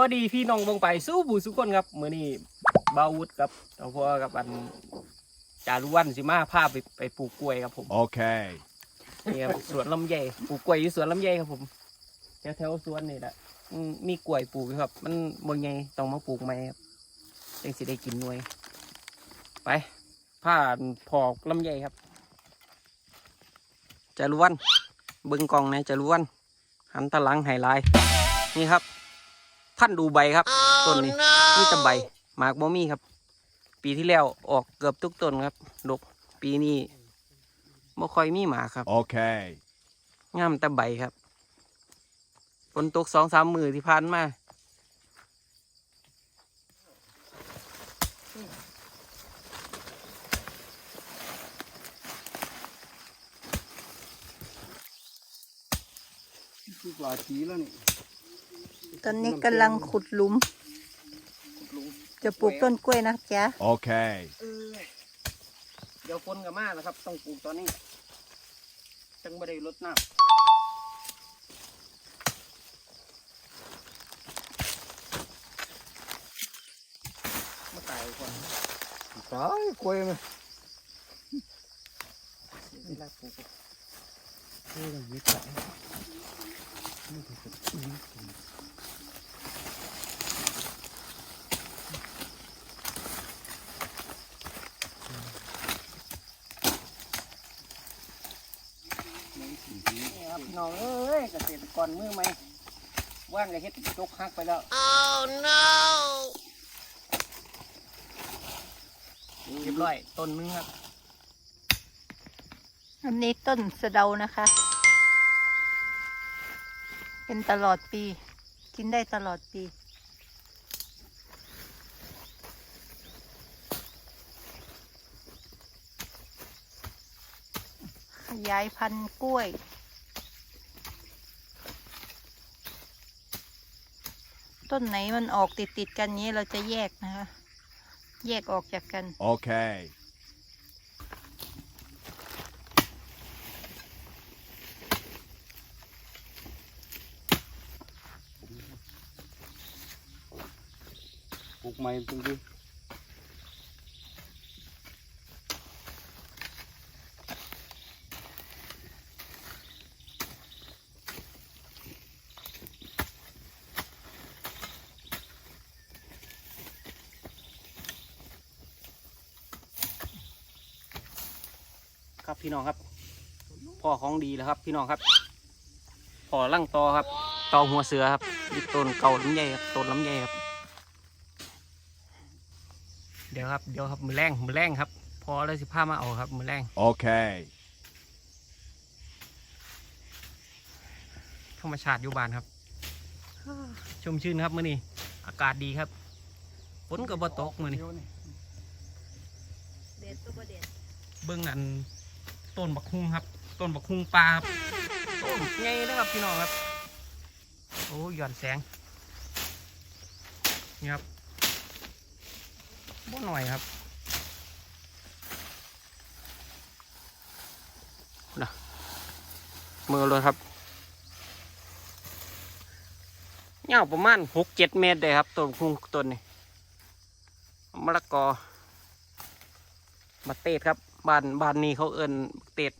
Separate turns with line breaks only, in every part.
วัสดีพี่น้องวงไปสู้ผู้สุกคนครับมื้อนี้บาวุฒกับเจ้าพ่อกับอันจารุวันสิมาพาไปไปปลูกกล้วยครับผม
Okay.
นี่ครับสวนลำไยปลูกกล้วยอยู่สวนลำไยครับผมแถวแถวๆสวนนี่แหละอืมมีกล้วยปลูกอยู่ครับ มันบ่ใหญ่ต้องมาปลูกใหม่ครับจังสิได้กินหน่วย ไปผ่านพอกลำไยครับจารุวันเบิ่งกล่องนะจารุวันหันตะหลังไฮไลท์นี่ครับ ท่านดูใบครับ ต้นนี้นี่แต่ใบหมากบ่มีครับ ปีที่แล้วออกเกือบทุกต้นครับดกปีนี้บ่ค่อยมีหมากครับ
Okay.
งามแต่ใบครับฝนตกสองสามมือที่ผ่านมา
คือปลาจีแล้วนี่
ตอนนี้กำลังขุดหลุม จะปลูกต้นกล้วยนะจ๊ะ
Okay.
เออเดี๋ยวฝนกับมาแล้วครับ ต้องปลูกตอนนี้จังบ่ได้รดน้ำมาตายก่อน
ตายกล้วยไหม
เวลาปลูก
เออวิตาย
นี่ครับพี่น้องเอ้ยเกษตรกรมือใหม่ว่างกับเฮ็ดจกหักไปแล้ว oh no เรียบร้อยต้นนึงครับ
อันนี้ต้นสะเดานะคะ เป็นตลอดปี กินได้ตลอดปี ยายพันธุ์กล้วย ต้นไหนมันออกติดติดๆกันนี้เราจะแยกนะคะ แยกออกจากกัน
Okay.
ปลูกใหม่จริง
ครับพี่น้องครับพ่อของดีแล้วครับ พี่น้องครับพ่อลั่งตอครับตอหัวเสือครับนี่ต้นเก่าลำไยครับต้นลำไยครับ เดี๋ยวครับเดี๋ยวครับมือแรงมือแรงครับ พอแล้วสิผ้ามาเอาครับมือแรง
Okay.
ธรรมชาติอยู่บ้านครับชมชื่นครับมื้อนี้อากาศดีครับฝนก็บ่ตกมื้อนี้
เดี๋ยวนี่
เด็ดตัวเด็ด
เบิ่งอัน ต้นบักฮุงครับ ต้นบักฮุงปลาครับต้นใหญ่นะครับพี่น้องครับ โอ้ยหย่อนแสงนี่ครับบ่หน่อยครับนะมือเลยครับยาวประมาณหกเจ็ดเมตรเลยครับต้นบักฮุงต้นนี้มะละกอ มาเตดครับบ้านบ้านนี้เขาเอิ้นเตด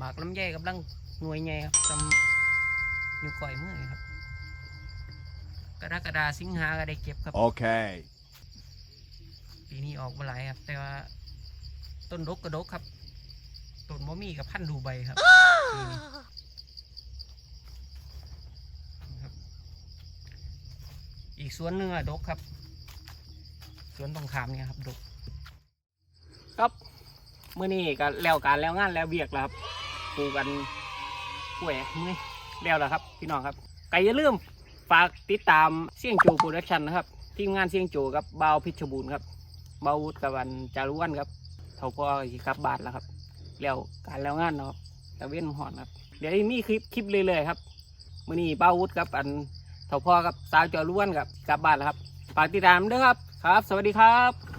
หมากลำไยกำลังหน่วยใหญ่ครับจำนิ้วก้อยมือครับ กรกฎาสิงหาก็ได้เก็บครับ
Okay.
ปีนี้ออกมาหลายครับ แต่ว่าต้นดกกระดกครับ ต้นมะมี่กับพันธุ์ดูใบครับปีนี้ครับ อีกสวนหนึ่งอะดกครับ สวนตรงขามเนี่ยครับดก ครับ เมื่อนี้ก็แล้วการแล้วงานแล้วเบียกแล้วครับ ปลูกกันกล้วยมือแล้วล่ะครับ พี่น้องครับก็อย่าลืมฝากติดตามเสียงโจโปรดักชันนะครับ ทีมงานเสียงโจกับเบาพิชบูรณ์ครับเบาวุฒิกับวันจารุวันครับเท่าพ่อสิกลับบาทแล้วครับ แล้วการแล้วงานเนาะตะเว้นหอนครับ เดี๋ยวมีคลิปคลิปเรื่อยๆครับมื้อนี้บาวุฒิกับอันเท่าพ่อกับสาวจารุวันครับกลับบ้านแล้วครับฝากติดตามด้วยครับครับ สวัสดีครับ